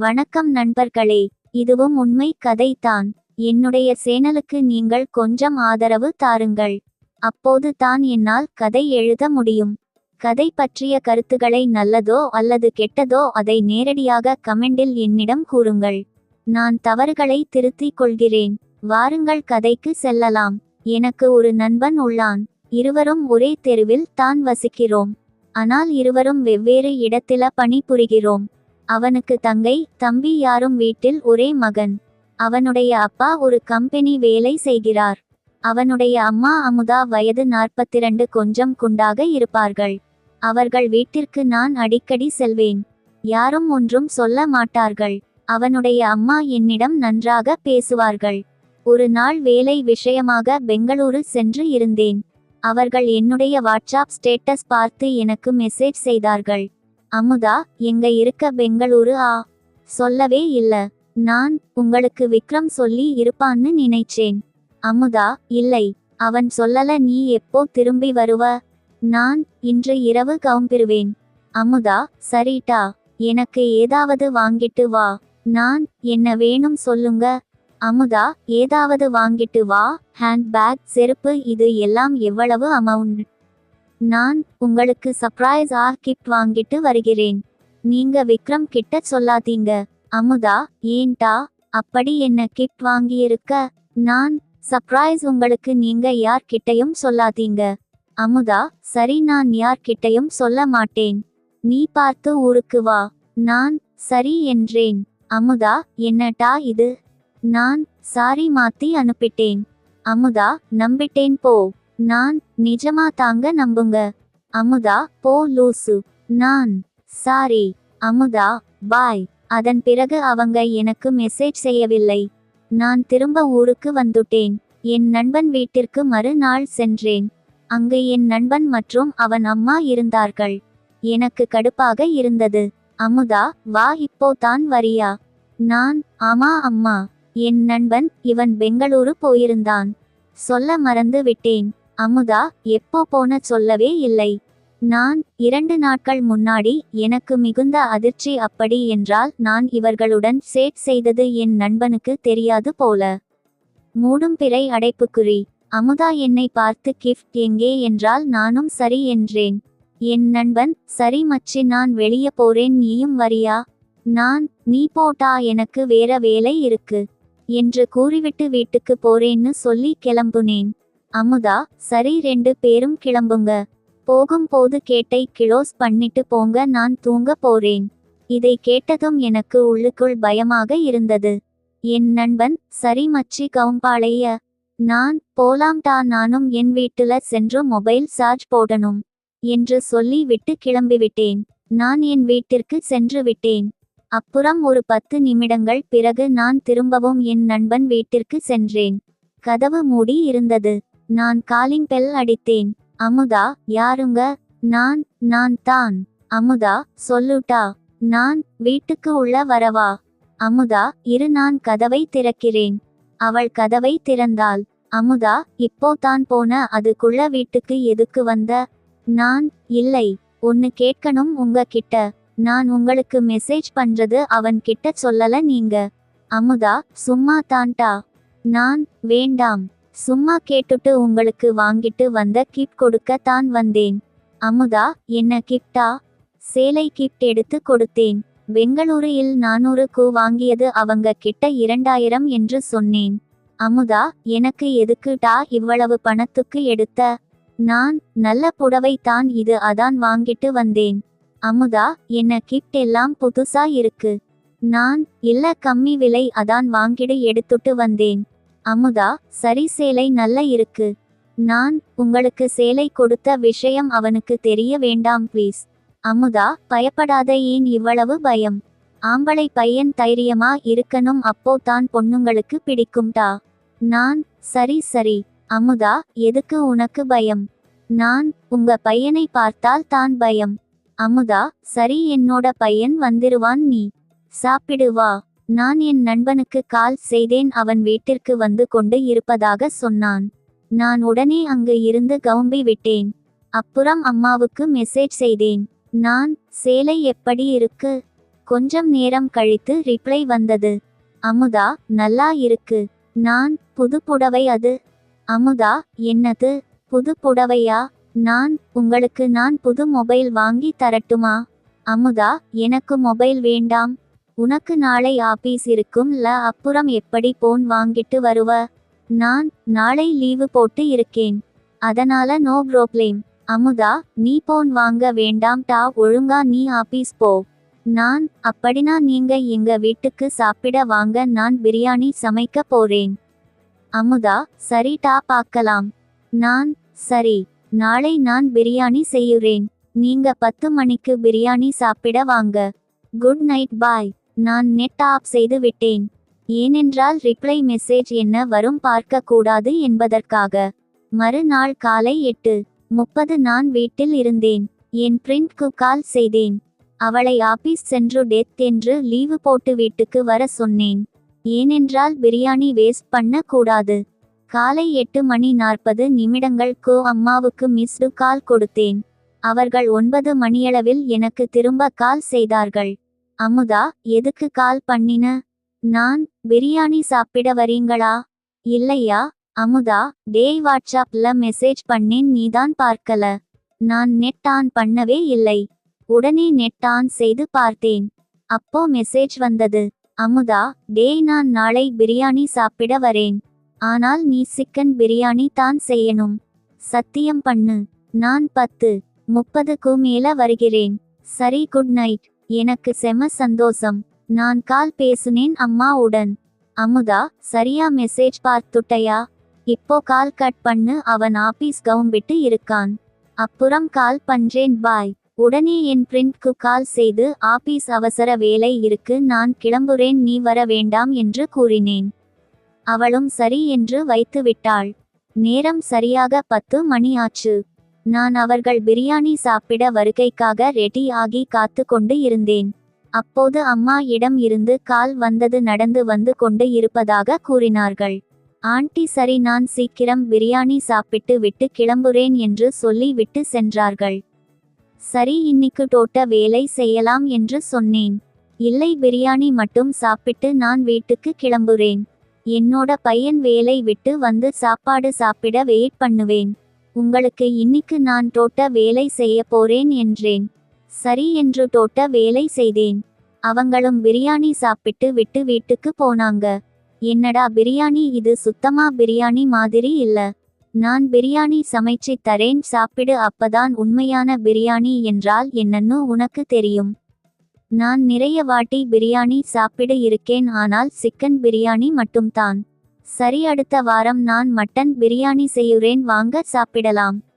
வணக்கம் நண்பர்களே இதுவும் உண்மை கதைதான். என்னுடைய சேனலுக்கு நீங்கள் கொஞ்சம் ஆதரவு தாருங்கள். அப்போது தான் என்னால் கதை எழுத முடியும். கதை பற்றிய கருத்துக்களை நல்லதோ அல்லது கெட்டதோ அதை நேரடியாக கமெண்டில் என்னிடம் கூறுங்கள். நான் தவறுகளை திருத்திக் கொள்கிறேன். வாருங்கள் கதைக்கு செல்லலாம். எனக்கு ஒரு நண்பன் உள்ளான். இருவரும் ஒரே தெருவில் தான் வசிக்கிறோம். ஆனால் இருவரும் வெவ்வேறு இடத்தில பணிபுரிகிறோம். அவனுக்கு தங்கை தம்பி யாரும் வீட்டில் ஒரே மகன். அவனுடைய அப்பா ஒரு கம்பெனி வேலை செய்கிறார். அவனுடைய அம்மா அமுதா வயது நாற்பத்திரண்டு கொஞ்சம் குண்டாக இருப்பார்கள். அவர்கள் வீட்டிற்கு நான் அடிக்கடி செல்வேன். யாரும் ஒன்றும் சொல்ல மாட்டார்கள். அவனுடைய அம்மா என்னிடம் நன்றாக பேசுவார்கள். ஒரு நாள் வேலை விஷயமாக பெங்களூரு சென்று இருந்தேன். அவர்கள் என்னுடைய வாட்ஸ்அப் ஸ்டேட்டஸ் பார்த்து எனக்கு மெசேஜ் செய்தார்கள். அமுதா எங்க இருக்க பெங்களூரு? ஆ. சொல்லவே இல்ல. நான் உங்களுக்கு விக்ரம் சொல்லி இருப்பான்னு நினைச்சேன். அமுதா இல்லை. அவன் சொல்லல நீ எப்போ திரும்பி வருவ? நான் இன்று இரவு கவும்பிருவேன் அமுதா சரிட்டா எனக்கு ஏதாவது வாங்கிட்டு வா. நான் என்ன வேணும் சொல்லுங்க. அமுதா ஏதாவது வாங்கிட்டு வா. ஹேண்ட் பேக் செருப்பு இது எல்லாம் எவ்வளவு அமௌண்ட் நான் உங்களுக்கு சர்ப்ரைஸ் ஆ கிஃப்ட் வாங்கிட்டு வருகிறேன். நீங்க விக்ரம் கிட்ட சொல்லாதீங்க. அமுதா ஏன்டா? அப்படி என்ன கிஃப்ட் வாங்கியிருக்க? நான் சர்ப்ரைஸ் உங்களுக்கு நீங்க யார் கிட்டையும் சொல்லாதீங்க. அமுதா சரி நான் யார் கிட்டையும் சொல்ல மாட்டேன். நீ பார்த்து ஊருக்கு வா. நான் சரி என்றேன். அமுதா என்னட்டா இது? நான் சாரி மாத்தி அனுப்பிட்டேன். அமுதா நம்பிட்டேன் போ. நான் நிஜமா தாங்க நம்புங்க. அமுதா போ லூசு. நான் சாரி. அமுதா பாய். அதன் பிறகு அவங்க எனக்கு மெசேஜ் செய்யவில்லை. நான் திரும்ப ஊருக்கு வந்துட்டேன். என் நண்பன் வீட்டிற்கு மறுநாள் சென்றேன். அங்கு என் நண்பன் மற்றும் அவன் அம்மா இருந்தார்கள். எனக்கு கடுப்பாக இருந்தது. அமுதா வா இப்போ தான் வரியா? நான் ஆமா அம்மா. என் நண்பன் இவன் பெங்களூரு போயிருந்தான். சொல்ல மறந்து விட்டேன். அமுதா எப்போ போன சொல்லவே இல்லை. நான் இரண்டு நாட்கள் முன்னாடி எனக்கு மிகுந்த அதிர்ச்சி அப்படி என்றால் நான் இவர்களுடன் சேட் செய்தது என் நண்பனுக்கு தெரியாது போல. மூடும் பிறை அடைப்புக்குறி. அமுதா என்னை பார்த்து கிஃப்ட் எங்கே என்றால் நானும் சரி என்றேன். என் நண்பன் சரி மச்சி நான் வெளியே போறேன் நீயும் வரியா? நான் நீ போட்டா எனக்கு வேற வேலை இருக்கு. என்று கூறிவிட்டு வீட்டுக்கு போறேன்னு சொல்லி கிளம்புனேன். அமுதா சரி ரெண்டு பேரும் கிளம்புங்க. போகும்போது கேட்டை கிளோஸ் பண்ணிட்டு போங்க நான் தூங்க போறேன். இதை கேட்டதும் எனக்கு உள்ளுக்குள் பயமாக இருந்தது. என் நண்பன் சரி மச்சி கவும்பாளைய. நான் போலாம்டா நானும் என் வீட்டுல சென்று மொபைல் சார்ஜ் போடணும் என்று சொல்லி விட்டு கிளம்பிவிட்டேன். நான் என் வீட்டிற்கு சென்று விட்டேன். அப்புறம் ஒரு பத்து நிமிடங்கள் பிறகு நான் திரும்பவும் என் நண்பன் வீட்டிற்கு சென்றேன். கதவு மூடி இருந்தது. நான் காலிங் பெல் அடித்தேன். அமுதா யாருங்க? நான் நான் தான். அமுதா சொல்லுட்டா. நான் வீட்டுக்கு உள்ள வரவா? அமுதா இரு நான் கதவை திறக்கிறேன். அவள் கதவை திறந்தாள். அமுதா இப்போ தான் போன அதுக்குள்ள வீட்டுக்கு எதுக்கு வந்த? நான் இல்லை. ஒன்னு கேட்கணும் உங்க கிட்ட நான் உங்களுக்கு மெசேஜ் பண்றது அவன் கிட்ட சொல்லல நீங்க. அமுதா சும்மா தான்டா. நான் வேண்டாம். சும்மா கேட்டுட்டு உங்களுக்கு வாங்கிட்டு வந்த கிஃப்ட் கொடுக்க தான் வந்தேன். அமுதா என்ன கிஃப்டா சேலை கிஃப்ட் எடுத்து கொடுத்தேன். பெங்களூரில் நானூறு வாங்கியது அவங்க கிட்ட இரண்டாயிரம் என்று சொன்னேன். அமுதா எனக்கு எதுக்குடா இவ்வளவு பணத்துக்கு எடுத்த? நான் நல்ல புடவை தான் இது அதான் வாங்கிட்டு வந்தேன். அமுதா என்ன கிஃப்ட் எல்லாம் புதுசா இருக்கு? நான் இல்ல கம்மி விலை அதான் வாங்கிடு எடுத்துட்டு வந்தேன். அமுதா சரி சேலை நல்ல இருக்கு. நான் உங்களுக்கு சேலை கொடுத்த விஷயம் அவனுக்கு தெரிய வேண்டாம் ப்ளீஸ் அமுதா பயப்படாத ஏன் இவ்வளவு பயம்? ஆம்பளை பையன் தைரியமா இருக்கணும் அப்போ தான் பொண்ணுங்களுக்கு பிடிக்கும்டா நான் சரி சரி. அமுதா எதுக்கு உனக்கு பயம்? நான் உங்க பையனை பார்த்தால் தான் பயம். அமுதா சரி என்னோட பையன் வந்துருவான் நீ. சாப்பிடு வா. நான் என் நண்பனுக்கு கால் செய்தேன் அவன் வீட்டிற்கு வந்து கொண்டு இருப்பதாக சொன்னான். நான் உடனே அங்கு இருந்து கவும்பி விட்டேன். அப்புறம் அம்மாவுக்கு மெசேஜ் செய்தேன். நான் சேலை எப்படி இருக்கு? கொஞ்சம் நேரம் கழித்து ரிப்ளை வந்தது. அமுதா நல்லா இருக்கு. நான் புது புடவை அது. அமுதா என்னது? புது புடவையா? நான் உங்களுக்கு நான் புது மொபைல் வாங்கி தரட்டுமா? அமுதா எனக்கு மொபைல் வேண்டாம். உனக்கு நாளை ஆபீஸ் இருக்கும் ல அப்புறம் எப்படி போன் வாங்கிட்டு வருவ? நான் நாளை லீவு போட்டு இருக்கேன். அதனால நோ ப்ரோப்ளேம். அமுதா நீ போன் வாங்க வேண்டாம் டா ஒழுங்கா நீ ஆபீஸ் போ. நான் அப்படினா நீங்க எங்க வீட்டுக்கு சாப்பிட வாங்க நான் பிரியாணி சமைக்க போறேன். அமுதா சரி டா பார்க்கலாம் நான் சரி நாளை நான் பிரியாணி செய்யுறேன். நீங்க பத்து மணிக்கு பிரியாணி சாப்பிட வாங்க. Good night bye. நான் நெட் ஆஃப் செய்து விட்டேன் ஏனென்றால் ரிப்ளை மெசேஜ் என்ன வரும் பார்க்க கூடாது என்பதற்காக. மறுநாள் காலை எட்டு முப்பது நான் வீட்டில் இருந்தேன். என் பிரிண்ட்க்கு கால் செய்தேன். அவளை ஆபீஸ் சென்று டெத் என்று லீவு போட்டு வீட்டுக்கு வர சொன்னேன். ஏனென்றால் பிரியாணி வேஸ்ட் பண்ண கூடாது காலை எட்டு மணி நாற்பது நிமிடங்களுக்கு அம்மாவுக்கு மிஸ்டு கால் கொடுத்தேன். அவர்கள் ஒன்பது மணியளவில் எனக்கு திரும்ப கால் செய்தார்கள். அமுதா எதுக்கு கால் பண்ணின? நான் பிரியாணி சாப்பிட வரீங்களா? இல்லையா? அமுதா டேய் வாட்ஸ்அப்ல மெசேஜ் பண்ணேன் நீதான் பார்க்கல. நான் நெட் ஆன் பண்ணவே இல்லை. உடனே நெட் ஆன் செய்து பார்த்தேன். அப்போ மெசேஜ் வந்தது. அமுதா டேய் நான் நாளை பிரியாணி சாப்பிட வரேன். ஆனால் நீ சிக்கன் பிரியாணி தான் செய்யணும். சத்தியம் பண்ணு. நான் பத்து முப்பதுக்கு மேல வருகிறேன். சரி குட் நைட் எனக்கு செம சந்தோஷம். நான் கால் பேசுனேன் அம்மாவுடன் அமுதா சரியா மெசேஜ் பார்த்துட்டையா இப்போ கால் கட் பண்ணு அவன் ஆபீஸ் கவும்பிட்டு இருக்கான். அப்புறம் கால் பண்றேன் பாய் உடனே என் பிரிண்ட்க்கு கால் செய்து ஆபீஸ் அவசர வேலை இருக்கு நான் கிளம்புறேன் நீ வர வேண்டாம் என்று கூறினேன். அவளும் சரி என்று வைத்து விட்டாள். நேரம் சரியாக பத்து மணி ஆச்சு நான் அவர்கள் பிரியாணி சாப்பிட வருகைக்காக ரெடி ஆகி காத்து கொண்டு இருந்தேன். அப்போது அம்மா இடம் இருந்து கால் வந்தது நடந்து வந்து கொண்டு இருப்பதாக கூறினார்கள். ஆண்டி சரி நான் சீக்கிரம் பிரியாணி சாப்பிட்டு விட்டு கிளம்புறேன் என்று சொல்லி விட்டு சென்றார்கள். சரி இன்னிக்கு தோட்ட வேலை செய்யலாம் என்று சொன்னேன். இல்லை பிரியாணி மட்டும் சாப்பிட்டு நான் வீட்டுக்கு கிளம்புறேன். என்னோட பையன் வேலை விட்டு வந்து சாப்பாடு சாப்பிட வெயிட் பண்ணுவேன். உங்களுக்கு இன்னிக்கு நான் தோட்ட வேலை செய்ய போறேன் என்றேன். சரி என்று தோட்ட வேலை செய்தேன். அவங்களும் பிரியாணி சாப்பிட்டு விட்டு வீட்டுக்கு போனாங்க. என்னடா பிரியாணி இது சுத்தமா பிரியாணி மாதிரி இல்ல. நான் பிரியாணி சமைச்சு தரேன் சாப்பிடு அப்பதான் உண்மையான பிரியாணி என்றால் என்னன்னு உனக்கு தெரியும். நான் நிறைய வாட்டி பிரியாணி சாப்பிட இருக்கேன் ஆனால் சிக்கன் பிரியாணி மட்டும்தான். சரி அடுத்த வாரம் நான் மட்டன் பிரியாணி செய்யுறேன் வாங்க சாப்பிடலாம்.